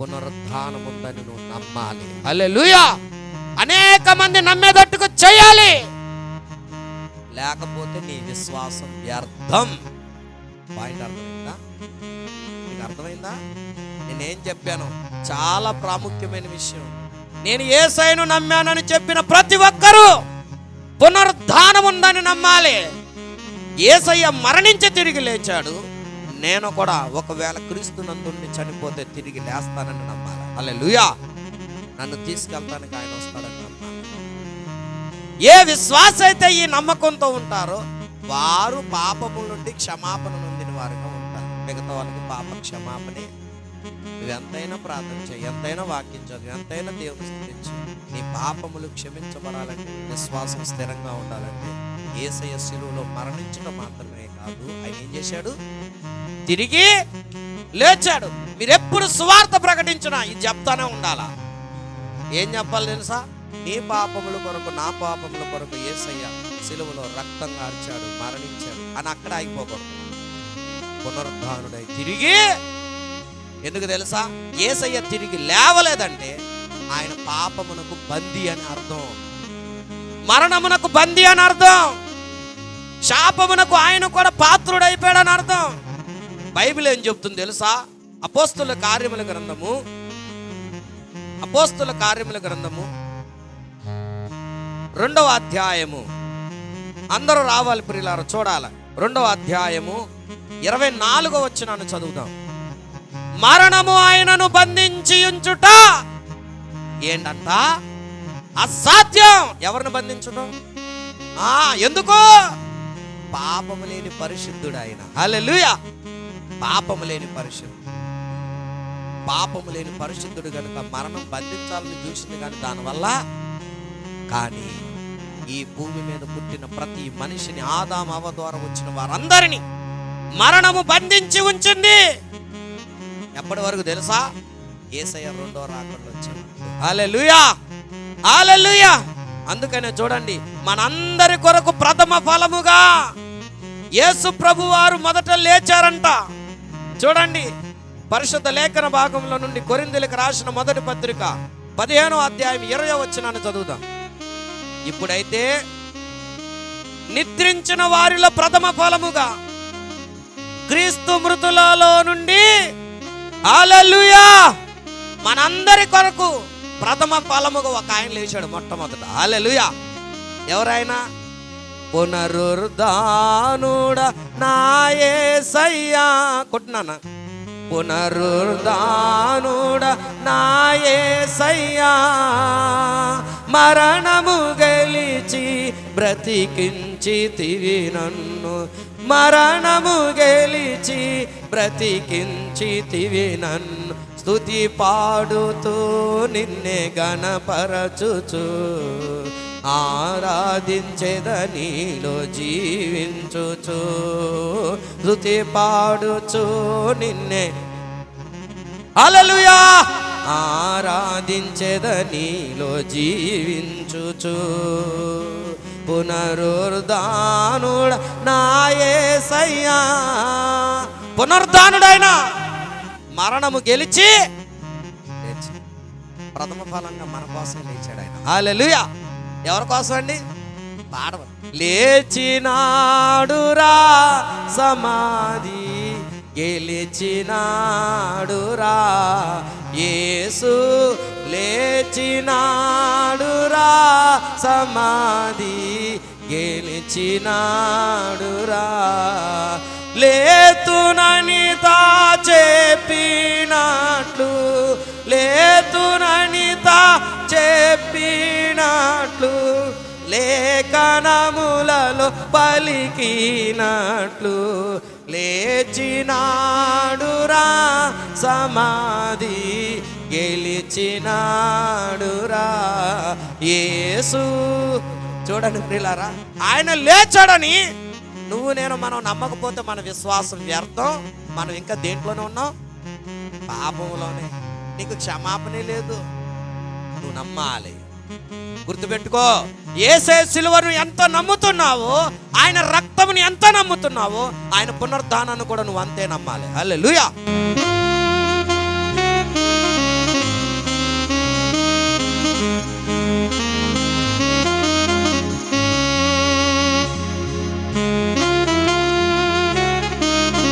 పునరుద్ధానం ఉందని నువ్వు నమ్మాలి. అల్లెలుయా అనేక మంది నమ్మేటట్టుకు చేయాలి. లేకపోతే నీ విశ్వాసం వ్యర్థం. పాయింట్ అర్థమైందా? నీకు అర్థమైందా? నేనేం చెప్పాను? చాలా ప్రాముఖ్యమైన విషయం. నేను ఏ సైను నమ్మానని చెప్పిన ప్రతి ఒక్కరూ పునరుద్ధానం ఉందని నమ్మాలి. ఏసయ్య మరణించి తిరిగి లేచాడు. నేను కూడా ఒకవేళ క్రీస్తునందుని చనిపోతే తిరిగి లేస్తానని నమ్మాలి? అల్లెలుయా నన్ను తీసుకెళ్తానికి ఆయన వస్తాడని నమ్మాలి? ఏ విశ్వాస అయితే ఈ నమ్మకంతో ఉంటారో వారు పాపము నుండి క్షమాపణ నొందిన వారుగా ఉంటారు. మిగతా వాళ్ళకి పాప క్షమాపణే. నువ్వు ఎంతైనా ప్రార్థన చేయి ఎంతైనా వాక్యం చదువు ఎంతైనా దేవుని స్థితించు. నీ పాపములు క్షమించబడాలంటే విశ్వాసం స్థిరంగా ఉండాలంటే ఏసయ శిలువలో మరణించడం మాత్రమే కాదు. ఆయన ఏం చేశాడు? తిరిగి లేచాడు. మీరెప్పుడు సువార్త ప్రకటించినా ఇది చెప్తానే ఉండాలా? ఏం చెప్పాలి తెలుసా? నీ పాపముల కొరకు నా పాపముల కొరకు ఏసయ్య సిలువలో రక్తం కార్చాడు మరణించాడు. అని అక్కడ ఆగిపోకూడదు. పునరుద్ధానుడై తిరిగి ఎందుకు తెలుసా? ఏసయ్య తిరిగి లేవలేదంటే ఆయన పాపమునకు బందీ అని అర్థం. మరణమునకు బందీ అని అర్థం. శాపమునకు ఆయన కూడా పాత్రుడైపోయాడని అర్థం. బైబిల్ ఏం చెప్తుంది తెలుసా? అపోస్తుల కార్యముల గ్రంథము. అపోస్తుల కార్యముల గ్రంథము. రెండవ అధ్యాయము. అందరూ రావాలి ప్రియులారు చూడాలి. రెండవ అధ్యాయము ఇరవై నాలుగో వచ్చినాను చదువుదాం. మరణము ఆయనను బంధించి ఉంచుట ఏంటంట? అసాధ్యం. ఎవరిని బంధించడం ఆ పాపము లేని పరిశుద్ధుడు ఆయన హల్లెలూయా! పాపము లేని పరిశుద్ధుడు. పాపము లేని పరిశుద్ధుడు కనుక మరణం బంధించాలని చూసింది కానీ దానివల్ల కానీ ఈ భూమి మీద పుట్టిన ప్రతి మనిషిని ఆదాం అవ ద్వారా వచ్చిన వారందరినీ మరణము బంధించి ఉంచింది. ఎప్పటి వరకు తెలుసా? ఏసయ్య రెండో రాకుండా వచ్చింది హల్లెలూయా! హల్లెలూయా! అందుకనే చూడండి మనందరి కొరకు ప్రథమ ఫలముగా యేసు ప్రభు వారు మొదట లేచారంట. చూడండి పరిశుద్ధ లేఖన భాగంలో నుండి కొరిందులకు రాసిన మొదటి పత్రిక పదిహేనో అధ్యాయం ఇరవై వచ్చినాన్ని చదువుదాం. ఇప్పుడైతే నిద్రించిన వారిలో ప్రథమ ఫలముగా క్రీస్తు మృతులలో నుండి హల్లెలూయా! మనందరి కొరకు ప్రథమ ఫలముగా ఒక ఆయన లేచాడు మొట్టమొదట. హాలెలుయా ఎవరైనా పునరుద్ధానుడ నాయసయ్యా. కొట్టున్నానా పునరుద్ధానుడ నాయసయ్యా. మరణము గెలిచి బ్రతికించి తివి నన్ను. మరణము గెలిచి బ్రతికించి తివి నన్ను. స్థుతి పాడుతూ నిన్నే గణపరచుచు. ఆరాధించేదనీలో జీవించుచు. స్థుతి పాడుచు నిన్నే అలలుయా ఆరాధించేదనిలో జీవించుచు. జీవించుచు పునరుద్ధానుడ నాయసయ్యా పునరుద్ధానుడైన మరణము గెలిచి లేచి. ప్రథమ ఫలంగా మన కోసం లేచాడు ఆయన. హాలెలుయా ఎవరి కోసం అండి? పాడవ లేచినాడురా సమాధి గెలిచినాడురా యేసు లేచినాడురా సమాధి గెలిచినాడురా లేతునని తా చెప్పి కణములలో పలికినట్లు లేచినాడురా సమాధి గెలిచినాడురా యేసు. చూడండి ప్రియులారా ఆయన లేచాడని నువ్వు నేను మనం నమ్మకపోతే మన విశ్వాసం వ్యర్థం. మనం ఇంకా దేంట్లోనే ఉన్నాం? పాపంలోనే. నీకు క్షమాపణ లేదు. నువ్వు నమ్మాలి. గుర్తుపెట్టుకో ఏసే సిలువను ఎంత నమ్ముతున్నావు ఆయన రక్తముని ఎంత నమ్ముతున్నావు ఆయన పునరుద్ధానాన్ని కూడా నువ్వు అంతే నమ్మాలి. హల్లెలూయా.